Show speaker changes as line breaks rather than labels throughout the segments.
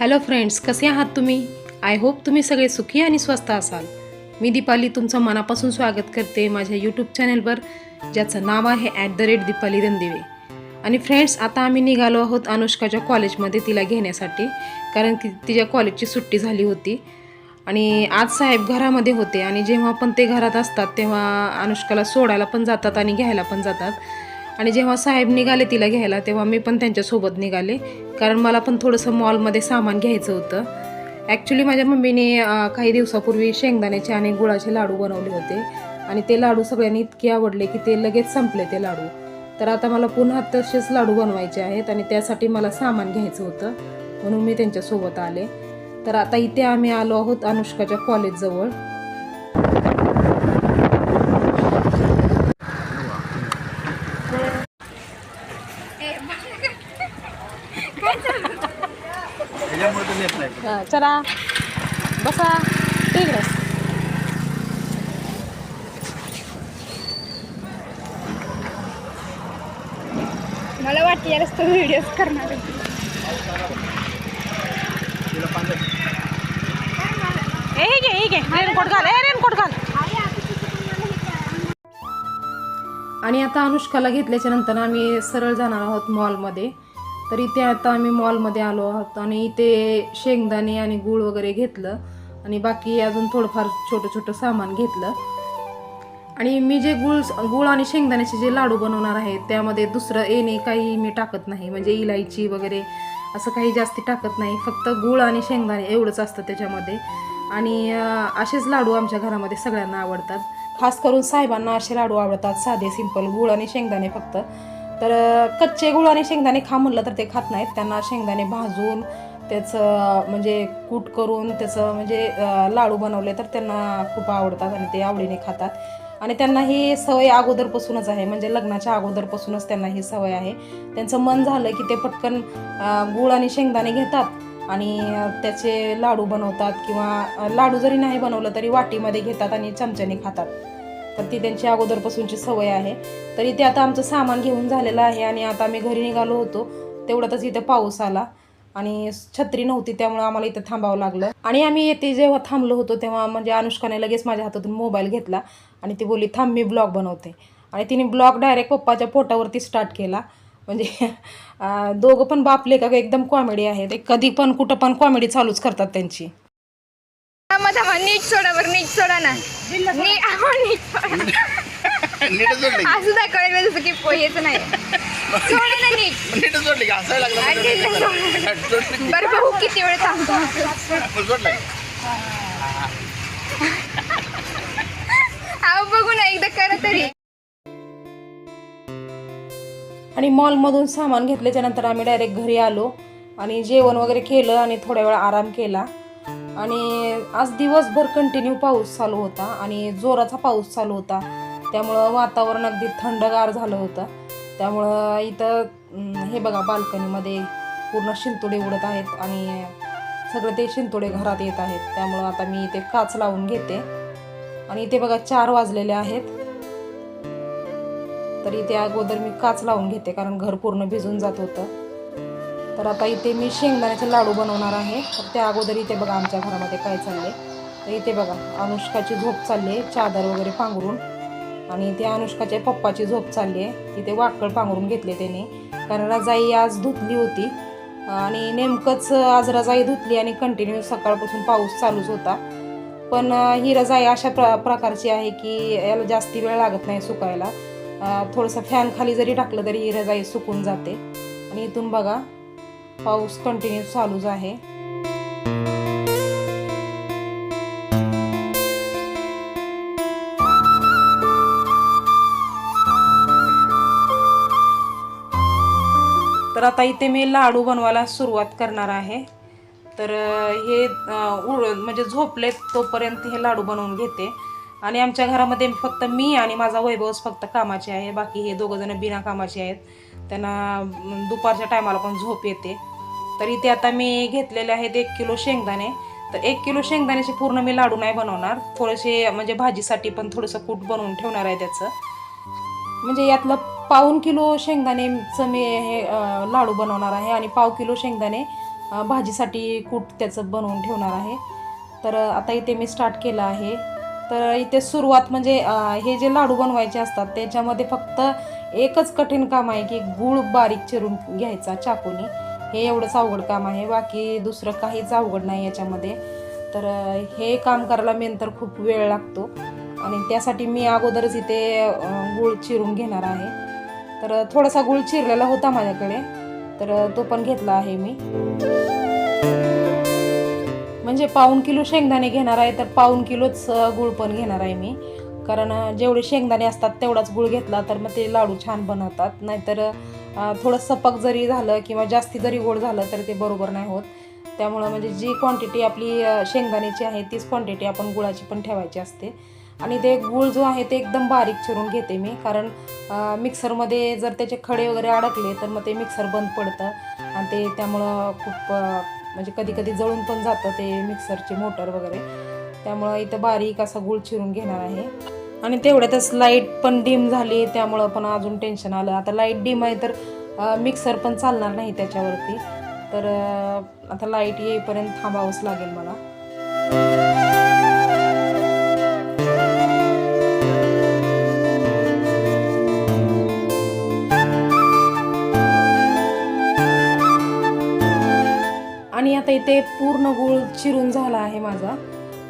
Hello friends कसे आहात तुम्ही? आय होप तुम्ही सगळे सुखी आणि स्वस्त असाल. मी दीपाली तुमचं मनापासून स्वागत करते माझ्या यूट्यूब चॅनलवर ज्याचं नाव आहे at the rate Deepali Randive. आणि फ्रेंड्स आता आम्ही निघालो आहोत अनुष्काच्या कॉलेजमध्ये तिला घेण्यासाठी कारण की तिच्या कॉलेजची सुट्टी झाली होती. आणि आज साहेब घरामध्ये होते आणि जेव्हा पण ते घरात असतात तेव्हा अनुष्काला सोडायला पण जातात आणि घ्यायला पण जातात. आणि जेव्हा साहेब निघाले तिला घ्यायला तेव्हा मी पण त्यांच्यासोबत निघाले. कारण मला पण थोडंसं मॉलमध्ये सामान घ्यायचं होतं. ॲक्च्युली माझ्या मम्मीने काही दिवसापूर्वी शेंगदाण्याचे आणि गुळाचे लाडू बनवले होते. आणि ते लाडू सगळ्यांनी इतके आवडले की ते लगेच संपले ते लाडू. तर आता मला पुन्हा तसेच लाडू बनवायचे आहेत आणि त्यासाठी मला सामान घ्यायचं होतं. म्हणून मी त्यांच्यासोबत आले. तर आता इथे आम्ही आलो आहोत अनुष्काच्या कॉलेजजवळ
त्याच्यामुळे तर
चला बसा ठीक आहे
मला वाटतं या रस्ता व्हिडिओज करणार
ए घे हे घे रेनकोट घाल ए रेनकोट घाल आणि आता अनुष्काला घेतल्याच्या नंतर आम्ही सरळ जाणार आहोत मॉलमध्ये तर इथे आता आम्ही मॉलमध्ये आलो आहोत आणि इथे शेंगदाणे आणि गूळ वगैरे घेतलं. आणि बाकी अजून थोडंफार छोटं छोटं सामान घेतलं. आणि मी जे गुळ गुळ आणि शेंगदाण्याचे जे लाडू बनवणार आहे त्यामध्ये दुसरं येणे काही मी टाकत नाही. म्हणजे इलायची वगैरे असं काही जास्ती टाकत नाही. फक्त गुळ आणि शेंगदाणे एवढंच असतं त्याच्यामध्ये. आणि असेच लाडू आमच्या घरामध्ये सगळ्यांना आवडतात. खास करून साहेबांना असे लाडू आवडतात. साधे सिंपल गुळ आणि शेंगदाणे फक्त. तर कच्चे गुळ आणि शेंगदाणे खा म्हणलं तर ते खात नाहीत. त्यांना शेंगदाणे भाजून त्याचं म्हणजे कूट करून त्याचं म्हणजे लाडू बनवले तर त्यांना खूप आवडतात आणि ते आवडीने खातात. आणि त्यांना ही सवय अगोदरपासूनच आहे. म्हणजे लग्नाच्या अगोदरपासूनच त्यांना ही सवय आहे. त्यांचं मन झालं की ते पटकन गूळ आणि शेंगदाणे घेतात आणि त्याचे लाडू बनवतात किंवा लाडू जरी नाही बनवलं तरी वाटीमध्ये घेतात आणि चमच्याने खातात. तर ती त्यांची अगोदरपासूनची सवय आहे. तर इथे आता आमचं सामान घेऊन झालेलं आहे आणि आता आम्ही घरी निघालो होतो. तेवढ्यातच इथे पाऊस आला आणि छत्री नव्हती त्यामुळे आम्हाला इथं थांबावं लागलं. आणि आम्ही येथे जेव्हा थांबलो होतो तेव्हा म्हणजे अनुष्काने लगेच माझ्या हातातून मोबाईल घेतला आणि ती बोलली थांब मी ब्लॉग बनवते. आणि तिने ब्लॉग डायरेक्ट पप्पाच्या पोटावरती स्टार्ट केला. म्हणजे दोघं पण बापले का एकदम कॉमेडी आहे ते कधी पण कुठं पण कॉमेडी चालूच करतात त्यांची.
थांबा थांबा नीट सोडा बरं नीट सोडा ना. नी अहो, नीट सोडा.
नीटच
असं दाखवायला जसं की पोहेच नाही. सोडा ना नीट.
का लागलं
आणि. बरं भाऊ किती वेळ थांबतो.
आपण जोडलं का?
अहो बघू ना एकदा करा तरी.
आणि मॉलमधून सामान घेतल्याच्या नंतर आम्ही डायरेक्ट घरी आलो आणि जेवण वगैरे केलं आणि थोड्या वेळ आराम केला. आणि आज दिवसभर कंटिन्यू पाऊस चालू होता आणि जोराचा पाऊस चालू होता. त्यामुळं वातावरण अगदी थंडगार झालं होतं. त्यामुळं इथं हे बघा बाल्कनीमध्ये पूर्ण शिंतोडे उडत आहेत आणि सगळं ते शिंतोडे घरात येत आहेत. त्यामुळं आता मी इथे काच लावून घेते. आणि इथे बघा चार वाजलेले आहेत. तर इथे अगोदर मी काच लावून घेते कारण घर पूर्ण भिजून जात होतं. तर आता इथे मी शेंगदाण्याचे लाडू बनवणार आहे. तर त्या अगोदर इथे बघा आमच्या घरामध्ये काय चालले तर इथे बघा अनुष्काची झोप चालली आहे चादर वगैरे पांघरून. आणि इथे अनुष्काच्या पप्पाची झोप चालली आहे तिथे वाकड पांघरून घेतले त्याने. कारण रजाई आज धुतली होती. आणि नेमकंच आज रजाई धुतली आणि कंटिन्यू सकाळपासून पाऊस चालूच होता. पण ही रजाई अशा प्र प्रकारची आहे की याला जास्ती वेळ लागत नाही सुकायला. थोडंसं फॅन खाली जरी टाकलं तरी ही रजाई सुकून जाते. आणि इथून बघा पाऊस कंटिन्यू चालूच आहे. तर आता इथे मी लाडू बनवायला सुरुवात करणार आहे. तर हे उड म्हणजे झोपलेत तोपर्यंत हे लाडू बनवून घेते. आणि आमच्या घरामध्ये फक्त मी आणि माझा वैभवच फक्त कामाचे आहे. बाकी हे दोघंजणं बिना कामाचे आहेत. त्यांना दुपारच्या टायमाला पण झोप येते. तर इथे आता मी घेतलेले आहेत एक किलो शेंगदाणे. तर एक किलो शेंगदाण्याचे पूर्ण मी लाडू नाही बनवणार. थोडेसे म्हणजे भाजीसाठी पण थोडंसं कूट बनवून ठेवणार आहे त्याचं. म्हणजे यातलं पाऊन किलो शेंगदाणेचं मी हे लाडू बनवणार आहे आणि पाव किलो शेंगदाणे भाजीसाठी कूट त्याचं बनवून ठेवणार आहे. तर आता इथे मी स्टार्ट केलं आहे. तर इथे सुरुवात म्हणजे हे जे लाडू बनवायचे असतात त्याच्यामध्ये फक्त एकच कठीण काम आहे की गूळ बारीक चिरून घ्यायचा चाकूनी. हे एवढंच अवघड काम आहे बाकी दुसरं काहीच अवघड नाही याच्यामध्ये. तर हे काम करायला मेन तर खूप वेळ लागतो. आणि त्यासाठी मी अगोदरच इथे गूळ चिरून घेणार आहे. तर थोडासा गूळ चिरलेला होता माझ्याकडे. तर तो पण घेतला आहे मी. म्हणजे पाऊन किलो शेंगदाणे घेणार आहे तर पाऊन किलोच गूळ पण घेणार आहे मी. कारण जेवढे शेंगदाणे असतात तेवढाच गूळ घेतला तर मग ते लाडू छान बनवतात. नाहीतर थोडं सपक जरी झालं किंवा जास्ती जरी गोड झालं तर ते बरोबर नाही होत. त्यामुळं म्हणजे जी क्वांटिटी आपली शेंगदाण्याची आहे तीच क्वांटिटी आपण गुळाची पण ठेवायची असते. आणि ते गूळ जो आहे ते एकदम बारीक चिरून घेते मी. कारण मिक्सरमध्ये जर त्याचे खडे वगैरे अडकले तर मग ते मिक्सर बंद पडतं. आणि ते त्यामुळं खूप म्हणजे कधी कधी जळून पण जातं ते मिक्सरची मोटर वगैरे. त्यामुळं इथं बारीक असा गूळ चिरून घेणार आहे. आणि तेवढ्यातच लाइट पण डिम झाली त्यामुळं पण अजून टेन्शन आलं. आता लाइट डिम आहे तर मिक्सर पण चालणार नाही त्याच्यावरती. तर आता लाइट येईपर्यंत थांबावंच लागेल मला. आता इथे पूर्ण गूळ चिरून झाला आहे माझा.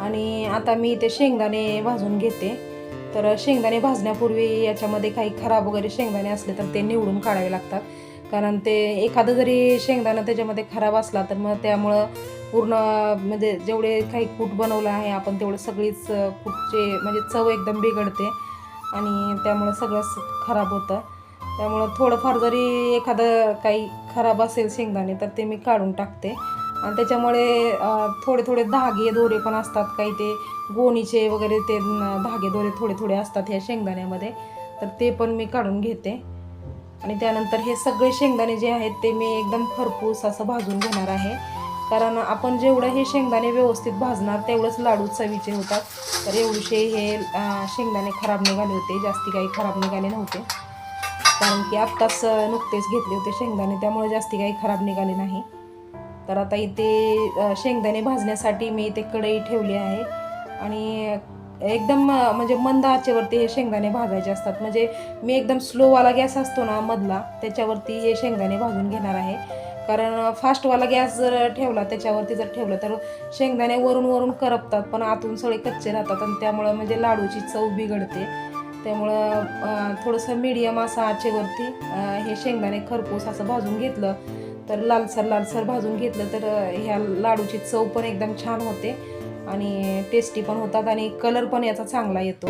आणि आता मी इथे शेंगदाणे भाजून घेते. तर शेंगदाणे भाजण्यापूर्वी याच्यामध्ये काही खराब वगैरे शेंगदाणे असले तर ते निवडून काढावे लागतात. कारण ते एखादं जरी शेंगदाणा त्याच्यामध्ये खराब असला तर मग त्यामुळं पूर्ण म्हणजे जेवढे काही कूट बनवलं आहे आपण तेवढं सगळीच कूटचे म्हणजे चव एकदम बिघडते. आणि त्यामुळं सगळंच खराब होतं. त्यामुळं थोडंफार जरी एखादं काही खराब असेल शेंगदाणे तर ते मी काढून टाकते. आणि त्याच्यामुळे थोडे थोडे धागे दोरे पण असतात काही ते. गोणीचे वगैरे ते धागे दोरे थोडे थोडे असतात ह्या शेंगदाण्यामध्ये. तर ते पण मी काढून घेते. आणि त्यानंतर हे सगळे शेंगदाणे जे आहेत ते मी एकदम खरपूस असं भाजून घेणार आहे. कारण आपण जेवढं हे शेंगदाणे व्यवस्थित भाजणार तेवढंच लाडू चवीचे होतात. तर एवढे हे शेंगदाणे खराब निघाले होते. जास्ती काही खराब निघाले नव्हते. कारण की आत्ताच नुकतेच घेतले होते शेंगदाणे. त्यामुळे जास्ती काही खराब निघाले नाही. तर आता इथे शेंगदाणे भाजण्यासाठी मी इथे कढई ठेवली आहे. आणि एकदम म्हणजे मंद आचेवरती हे शेंगदाणे भाजायचे असतात. म्हणजे मी एकदम स्लोवाला गॅस असतो ना मधला त्याच्यावरती हे शेंगदाणे भाजून घेणार आहे. कारण फास्टवाला गॅस जर ठेवला त्याच्यावरती जर ठेवलं तर शेंगदाणे वरून वरून करपतात. पण आतून सगळे कच्चे राहतात आणि त्यामुळं म्हणजे लाडूची चव बिघडते. त्यामुळं थोडंसं मीडियम असं आचेवरती हे शेंगदाणे खरपूस असं भाजून घेतलं तर लालसर लालसर भाजून घेतलं तर ह्या लाडूची चव पण एकदम छान होते. आणि टेस्टी पण होतात आणि कलर पण याचा चांगला येतो.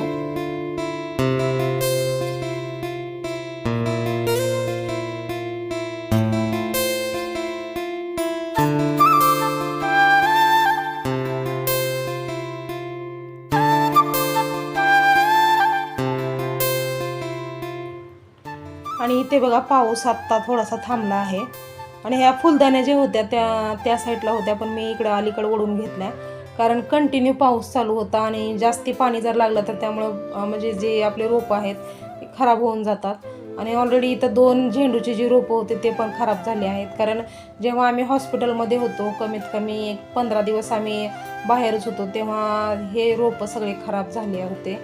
आणि इथे बघा पाऊस आत्ता थोडासा थांबला आहे. आणि ह्या फुलदाण्या ज्या होत्या त्या त्या साईडला होत्या पण मी इकडं अलीकडं ओढून घेतल्या. कारण कंटिन्यू पाऊस चालू होता आणि जास्ती पाणी जर लागलं तर त्यामुळं म्हणजे जे आपले रोपं आहेत ते खराब होऊन जातात. आणि ऑलरेडी इथं दोन झेंडूचे जे रोपं होते ते पण खराब झाले आहेत. कारण जेव्हा आम्ही हॉस्पिटलमध्ये होतो कमीत कमी एक पंधरा दिवस आम्ही बाहेरच होतो तेव्हा हे रोपं सगळे खराब झाले होते.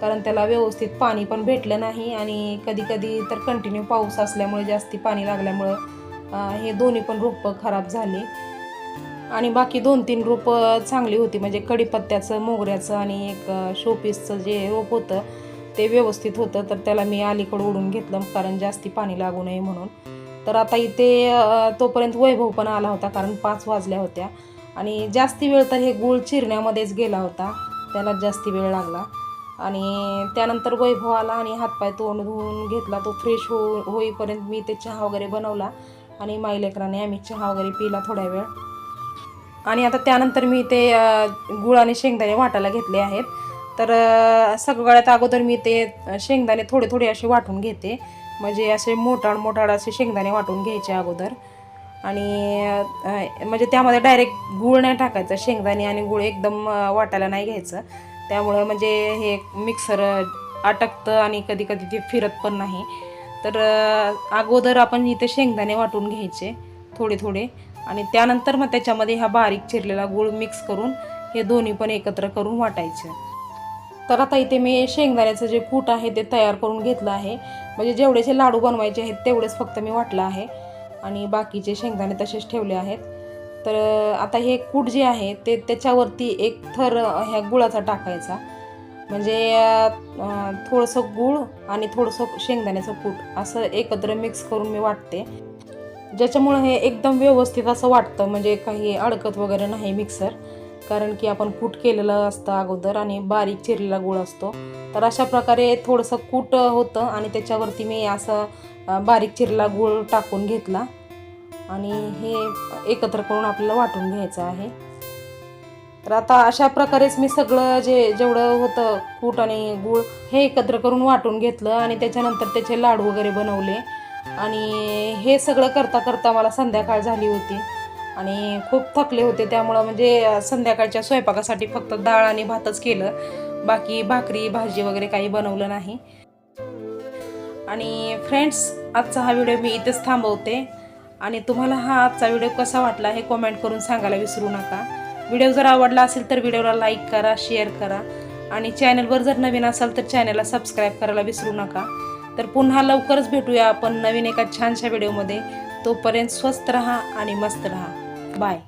कारण त्याला व्यवस्थित पाणी पण भेटलं नाही आणि कधी कधी तर कंटिन्यू पाऊस असल्यामुळे जास्ती पाणी लागल्यामुळं हे दोन्ही पण रोपं खराब झाली. आणि बाकी दोन तीन रोपं चांगली होती. म्हणजे कडीपत्त्याचं मोगऱ्याचं आणि एक शोपीसचं जे रोप होतं ते व्यवस्थित होतं. तर त्याला मी अलीकडं ओढून घेतलं कारण जास्ती पाणी लागू नये म्हणून. तर आता इथे तोपर्यंत वैभव पण आला होता कारण पाच वाजल्या होत्या. आणि जास्ती वेळ तर हे गूळ चिरण्यामध्येच गेला होता. त्याला जास्ती वेळ लागला. आणि त्यानंतर वैभव आला आणि हातपाय तोंड धुवून घेतला. तो फ्रेश हो होईपर्यंत मी ते चहा वगैरे बनवला. आणि माईलेकराने आम्ही चहा वगैरे पिला थोड्या वेळ. आणि आता त्यानंतर मी ते गुळ आणि शेंगदाणे वाटायला घेतले आहेत. तर सगळ्यात अगोदर मी ते शेंगदाणे थोडे थोडे असे वाटून घेते. म्हणजे असे मोठाड मोठाड असे शेंगदाणे वाटून घ्यायचे अगोदर. आणि म्हणजे त्यामध्ये डायरेक्ट गूळ नाही टाकायचं शेंगदाणे आणि गूळ एकदम वाटायला नाही घ्यायचं. त्यामुळं म्हणजे हे मिक्सर अटकतं आणि कधी कधी ते फिरत पण नाही. तर अगोदर आपण इथे शेंगदाणे वाटून घ्यायचे थोडे थोडे. आणि त्यानंतर मग त्याच्यामध्ये हा बारीक चिरलेला गूळ मिक्स करून हे दोन्ही पण एकत्र करून वाटायचं. तर आता इथे मी शेंगदाण्याचं जे कूट आहे ते तयार करून घेतलं आहे. म्हणजे जेवढेचे लाडू बनवायचे आहेत तेवढेच फक्त मी वाटलं आहे. आणि बाकीचे शेंगदाणे तसेच ठेवले आहेत. तर आता हे कूट जे आहे ते त्याच्यावरती एक थर ह्या गुळाचा टाकायचा. म्हणजे थोडंसं गूळ आणि थोडंसं शेंगदाण्याचं कूट असं एकत्र मिक्स करून मी वाटते. ज्याच्यामुळं हे एकदम व्यवस्थित असं वाटतं म्हणजे काही अडकत वगैरे नाही मिक्सर. कारण की आपण कूट केलेलं असतं अगोदर आणि बारीक चिरलेला गूळ असतो. तर अशा प्रकारे थोडंसं कूट होतं आणि त्याच्यावरती मी असं बारीक चिरलेला गूळ टाकून घेतला. आणि हे एकत्र करून आपल्याला वाटून घ्यायचं आहे. तर आता अशा प्रकारेच मी सगळं जे जेवढं होतं कूट आणि गूळ हे एकत्र करून वाटून घेतलं आणि त्याच्यानंतर त्याचे लाडू वगैरे बनवले. आणि हे सगळं करता करता मला संध्याकाळ झाली होती. आणि खूप थकले होते त्यामुळं म्हणजे संध्याकाळच्या स्वयंपाकासाठी फक्त डाळ आणि भातच केलं. बाकी भाकरी भाजी वगैरे काही बनवलं नाही. आणि फ्रेंड्स आजचा हा व्हिडिओ मी इथेच थांबवते. आणि तुम्हाला हा आजचा व्हिडिओ कसा वाटला हे कॉमेंट करून सांगायला विसरू नका. व्हिडिओ जर आवडला असेल तर व्हिडिओला लाईक करा शेअर करा. आणि चॅनलवर जर नवीन असाल तर चॅनलला सबस्क्राईब करायला विसरू नका. तर पुन्हा लवकरच भेटूया आपण नवीन एका छानशा व्हिडिओमध्ये. तोपर्यंत स्वस्त रहा आणि मस्त रहा. बाय.